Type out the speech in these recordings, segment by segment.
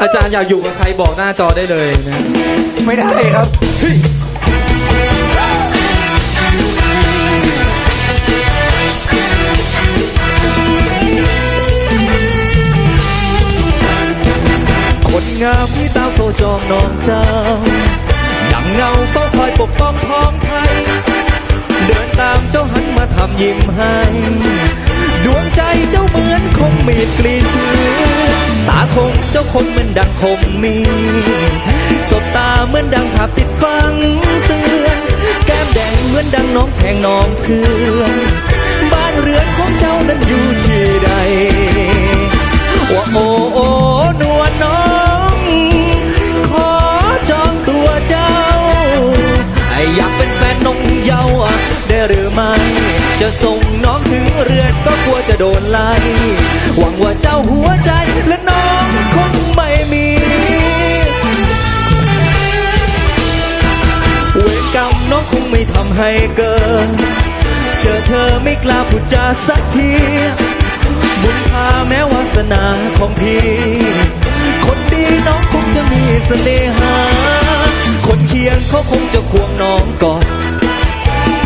อาจารย์อยากอยู่กับใครบอกหน้าจอได้เลยนะไม่ได้ครับคนงามที่ตามโซจองน้องเจ้าดังเงาเฝ้าคอยปกป้องท้องไทย เดินตามเจ้าหันมาทำยิ้มให้ ดวงใจเจ้าเหมือนคมมีดกรีดเชื้อตา คงเจ้าคงเหมือนดังคมมีสบตาเหมือนดังภาพติดฟังเตือนแก้มแดงเหมือนดังน้องแพงน้องเพื่อนบ้านเรือนของเจ้านั้นอยู่ที่ใดว่าโอ้โอ้นวลน้อง ขอจองตัวเจ้า ไออยากเป็นแฟนนงเยาว์ได้หรือไม่ จะส่งน้องถึงเรือนก็กลัวจะโดนไล่หวังว่าเจ้าหัวำให้เกิน เจอเธอไม่กล้าพูดจาสักที บุญพาแม้วาสนาของพี่ คนดีน้องคงจะมีเสน่หา คนเคียงเขาคงจะควงน้องกอด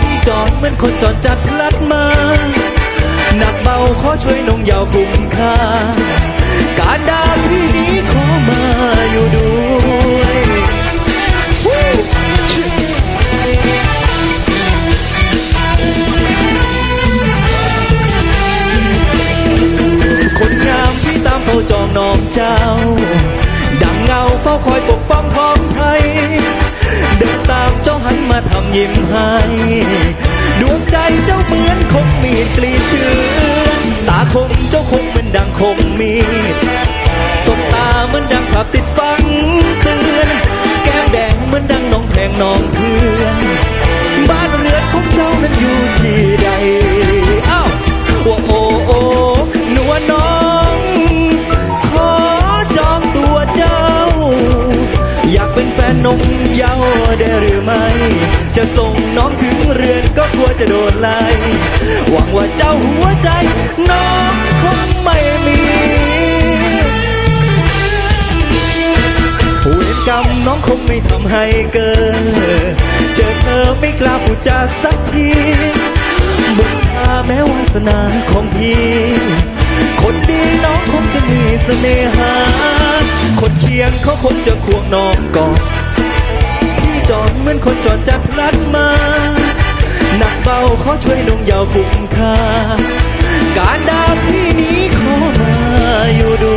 พี่จอดเหมือนคนจอดจัดพลัดมา หนักเบาขอช่วยน้องยาวคุ้มค่า เป็นแฟนนงเยาวได้หรือไม่ จะส่งน้องถึงเรือนก็กลัวจะโดนไล่หวังว่าเจ้าหัวใจ น้องคงไม่มีเวรกรรมน้องคงไม่ทำให้เกินเจอเธอไม่กล้าพูดจาสักทีบุญพาแม้วาสนาของพี่คนดีน้องคงจะมีเสน่หา คนเคียงเขาคงจะควงน้องก่อน จอนเหมือนคนจอนจัดพลัดมาหนักเบาขอช่วยลงยาวคุ้มค่าการดาพี่นี้ขอมาอยู่ดู